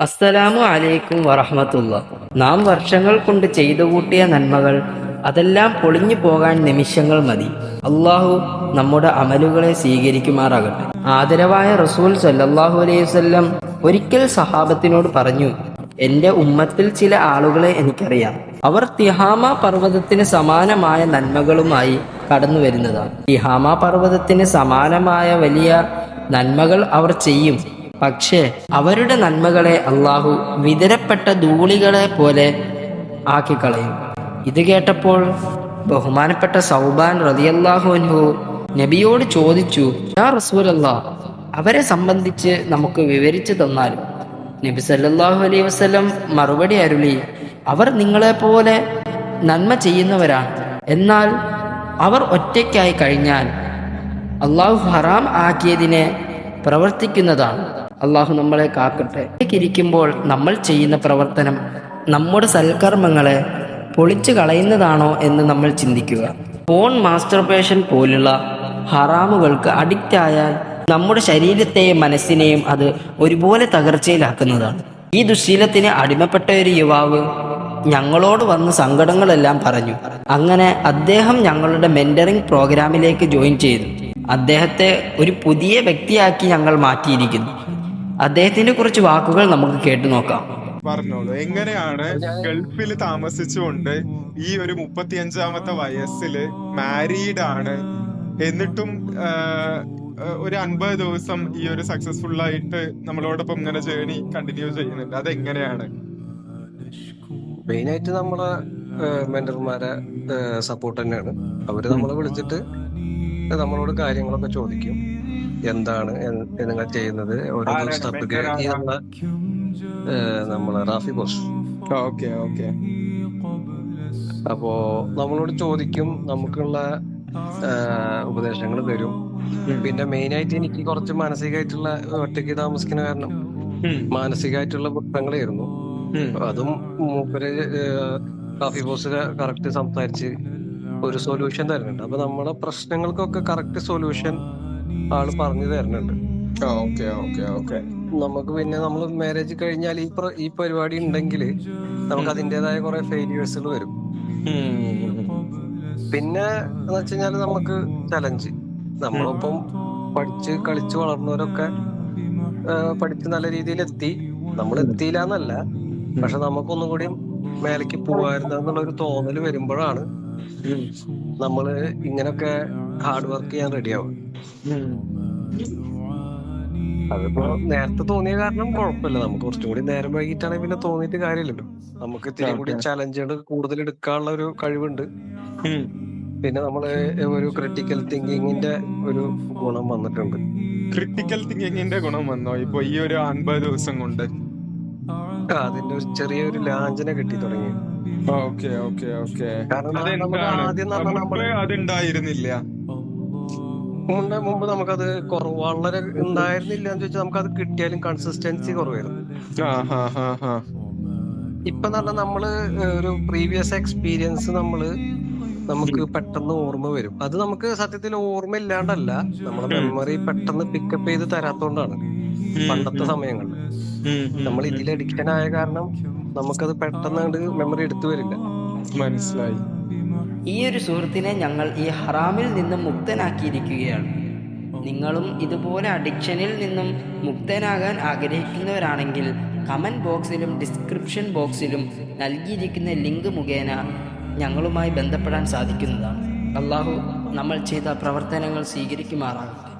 അസ്സലാമു അലൈക്കും വറഹമത്തുള്ള. നാം വർഷങ്ങൾ കൊണ്ട് ചെയ്തു കൂട്ടിയ നന്മകൾ അതെല്ലാം പൊളിഞ്ഞു പോകാൻ നിമിഷങ്ങൾ മതി. അള്ളാഹു നമ്മുടെ അമലുകളെ സ്വീകരിക്കുമാറാകട്ടെ. ആദരവായ റസൂൽ സല്ലാഹു അലൈഹി വസല്ലം ഒരിക്കൽ സഹാബത്തിനോട് പറഞ്ഞു എന്റെ ഉമ്മത്തിൽ ചില ആളുകളെ എനിക്കറിയാം. അവർ തിഹാമ പർവതത്തിന് സമാനമായ നന്മകളുമായി കടന്നു വരുന്നതാണ്. തിഹാമ പർവതത്തിന് സമാനമായ വലിയ നന്മകൾ അവർ ചെയ്യും. പക്ഷേ അവരുടെ നന്മകളെ അള്ളാഹു വിതരപ്പെട്ട ധൂളികളെ പോലെ ആക്കിക്കളയും. ഇത് കേട്ടപ്പോൾ ബഹുമാനപ്പെട്ട സൗബാൻ റതിയല്ലാഹു അൻഹു നബിയോട് ചോദിച്ചു യാ റസൂലല്ലാ അവരെ സംബന്ധിച്ച് നമുക്ക് വിവരിച്ചു തന്നാൽ നബി സല്ലാഹു അലൈഹി വസ്ലം മറുപടി അരുളി അവർ നിങ്ങളെപ്പോലെ നന്മ ചെയ്യുന്നവരാണ്. എന്നാൽ അവർ ഒറ്റയ്ക്കായി കഴിഞ്ഞാൽ അള്ളാഹു ഹറാം ആക്കിയതിനെ പ്രവർത്തിക്കുന്നതാണ്. അള്ളാഹു നമ്മളെ കാക്കട്ടെ. ഇരിക്കുമ്പോൾ നമ്മൾ ചെയ്യുന്ന പ്രവർത്തനം നമ്മുടെ സൽക്കർമ്മങ്ങളെ പൊളിച്ചു കളയുന്നതാണോ എന്ന് നമ്മൾ ചിന്തിക്കുക. ഫോൺ മാസ്റ്റർബേഷൻ പോലുള്ള ഹറാമുകൾക്ക് അഡിക്റ്റ് ആയാൽ നമ്മുടെ ശരീരത്തെയും മനസ്സിനെയും അത് ഒരുപോലെ തകർച്ചയിലാക്കുന്നതാണ്. ഈ ദുശീലത്തിന് അടിമപ്പെട്ട ഒരു യുവാവ് ഞങ്ങളോട് വന്ന് സങ്കടങ്ങളെല്ലാം പറഞ്ഞു. അങ്ങനെ അദ്ദേഹം ഞങ്ങളുടെ മെന്ററിംഗ് പ്രോഗ്രാമിലേക്ക് ജോയിൻ ചെയ്തു. അദ്ദേഹത്തെ ഒരു പുതിയ വ്യക്തിയാക്കി ഞങ്ങൾ മാറ്റിയിരിക്കുന്നു. അദ്ദേഹത്തിന്റെ കുറച്ച് വാക്കുകൾ നമുക്ക് കേട്ടു നോക്കാം. പറഞ്ഞോളൂ. എങ്ങനെയാണ് ഗൾഫിൽ താമസിച്ചുകൊണ്ട് ഈ ഒരു മുപ്പത്തിയഞ്ചാമത്തെ വയസ്സിൽ മാരീഡ് ആണ് എന്നിട്ടും ഒരു അൻപത് ദിവസം ഈ ഒരു സക്സസ്ഫുൾ ആയിട്ട് നമ്മളോടൊപ്പം ഇങ്ങനെ ജേണി കണ്ടിന്യൂ ചെയ്യുന്നുണ്ട്. അതെങ്ങനെയാണ്? മെയിനായിട്ട് നമ്മളെ മെന്റർമാരെ സപ്പോർട്ട് തന്നെയാണ്. അവർ നമ്മളെ വിളിച്ചിട്ട് നമ്മളോട് കാര്യങ്ങളൊക്കെ ചോദിക്കും. എന്താണ് നിങ്ങൾ ചെയ്യുന്നത്? ഓരോ ആരാണ് സ്റ്റെപ്പ് നമ്മളെ റാഫി ബോസ് ഓക്കെ ഓക്കെ. അപ്പോ നമ്മളോട് ചോദിക്കും നമുക്കുള്ള ഉപദേശങ്ങൾ തരും. പിന്നെ മെയിൻ ആയിട്ട് എനിക്ക് കുറച്ച് മാനസികമായിട്ടുള്ള ഒറ്റയ്ക്ക് താമസിക്കുന്ന കാരണം മാനസികമായിട്ടുള്ള പ്രശ്നങ്ങളായിരുന്നു. അതും മൂപ്പര് കാഫി റാഫി ബോസ് കറക്റ്റ് സംസാരിച്ച് ഒരു സൊല്യൂഷൻ തരുന്നുണ്ട്. അപ്പൊ നമ്മുടെ പ്രശ്നങ്ങൾക്കൊക്കെ കറക്റ്റ് സൊല്യൂഷൻ ആൾ പറഞ്ഞു തരുന്നുണ്ട്. നമുക്ക് പിന്നെ നമ്മൾ മാരേജ് കഴിഞ്ഞാൽ ഈ ഈ പരിപാടി ഉണ്ടെങ്കിൽ നമുക്ക് അതിന്റെതായ കുറെ ഫെയിലിയേഴ്സുകൾ വരും. പിന്നെ എന്ന് വെച്ച് നമുക്ക് ചലഞ്ച് നമ്മളിപ്പം പഠിച്ച് കളിച്ച് വളർന്നവരൊക്കെ പഠിച്ച് നല്ല രീതിയിൽ എത്തി നമ്മൾ എത്തിയില്ല എന്നല്ല പക്ഷെ നമുക്കൊന്നും കൂടി മേലേക്ക് പോവായിരുന്നു എന്നുള്ള ഒരു തോന്നൽ വരുമ്പോഴാണ് നമ്മൾ ഇങ്ങനൊക്കെ ഹാർഡ് വർക്ക് ചെയ്യാൻ റെഡിയാവും അതിപ്പോ നേരത്തെ തോന്നിയ കാരണം കുഴപ്പമില്ല. നമുക്ക് കുറച്ചുകൂടി നേരം വൈകിട്ടാണെങ്കിൽ പിന്നെ തോന്നിയിട്ട് കാര്യമില്ലല്ലോ. നമുക്ക് ഇത്തിരി കൂടി ചലഞ്ചുകൾ കൂടുതൽ എടുക്കാനുള്ള ഒരു കഴിവുണ്ട്. പിന്നെ നമ്മൾ ഒരു ക്രിട്ടിക്കൽ തിങ്കിങ്ങിന്റെ ഒരു ഗുണം വന്നിട്ടുണ്ട്. ക്രിട്ടിക്കൽ തിങ്കിങ്ങിന്റെ ഗുണം വന്നോ? ഇപ്പൊ ഈ ഒരു അൻപത് ദിവസം കൊണ്ട്. അതിന്റെ ഒരു ചെറിയൊരു ലാഞ്ചന കിട്ടി തുടങ്ങി. Okay okay okay. കാരണം ആദ്യം അതുണ്ടായിരുന്നില്ല മുന്നേ മുമ്പ് നമുക്കത് കുറവ് വളരെ ഉണ്ടായിരുന്നില്ല എന്ന് ചോദിച്ചാൽ നമുക്കത് കിട്ടിയാലും കൺസിസ്റ്റൻസി കുറവായിരുന്നു. ഇപ്പൊ നല്ല നമ്മൾ ഒരു പ്രീവിയസ് എക്സ്പീരിയൻസ് നമ്മൾ നമുക്ക് പെട്ടെന്ന് ഓർമ്മ വരും. അത് നമുക്ക് സത്യത്തിൽ ഓർമ്മ ഇല്ലാണ്ടല്ല നമ്മുടെ മെമ്മറി പെട്ടെന്ന് പിക്കപ്പ് ചെയ്ത് തരാത്തോണ്ടാണ്. പണ്ടത്തെ സമയങ്ങളിൽ. നമ്മൾ ഇതിൽ അഡിക്ഷൻ ആയ കാരണം നമുക്കത് പെട്ടെന്ന് മെമ്മറി എടുത്തു വരില്ല. മനസ്സിലായി. ഈ ഒരു സുഹൃത്തിനെ ഞങ്ങൾ ഈ ഹറാമിൽ നിന്നും മുക്തനാക്കിയിരിക്കുകയാണ്. നിങ്ങളും ഇതുപോലെ അഡിക്ഷനിൽ നിന്നും മുക്തനാകാൻ ആഗ്രഹിക്കുന്നവരാണെങ്കിൽ കമന്റ് ബോക്സിലും ഡിസ്ക്രിപ്ഷൻ ബോക്സിലും നൽകിയിരിക്കുന്ന ലിങ്ക് മുഖേന ഞങ്ങളുമായി ബന്ധപ്പെടാൻ സാധിക്കുന്നതാണ്. അള്ളാഹു നമ്മൾ ചെയ്ത പ്രവർത്തനങ്ങൾ സ്വീകരിക്കുമാറാകട്ടെ.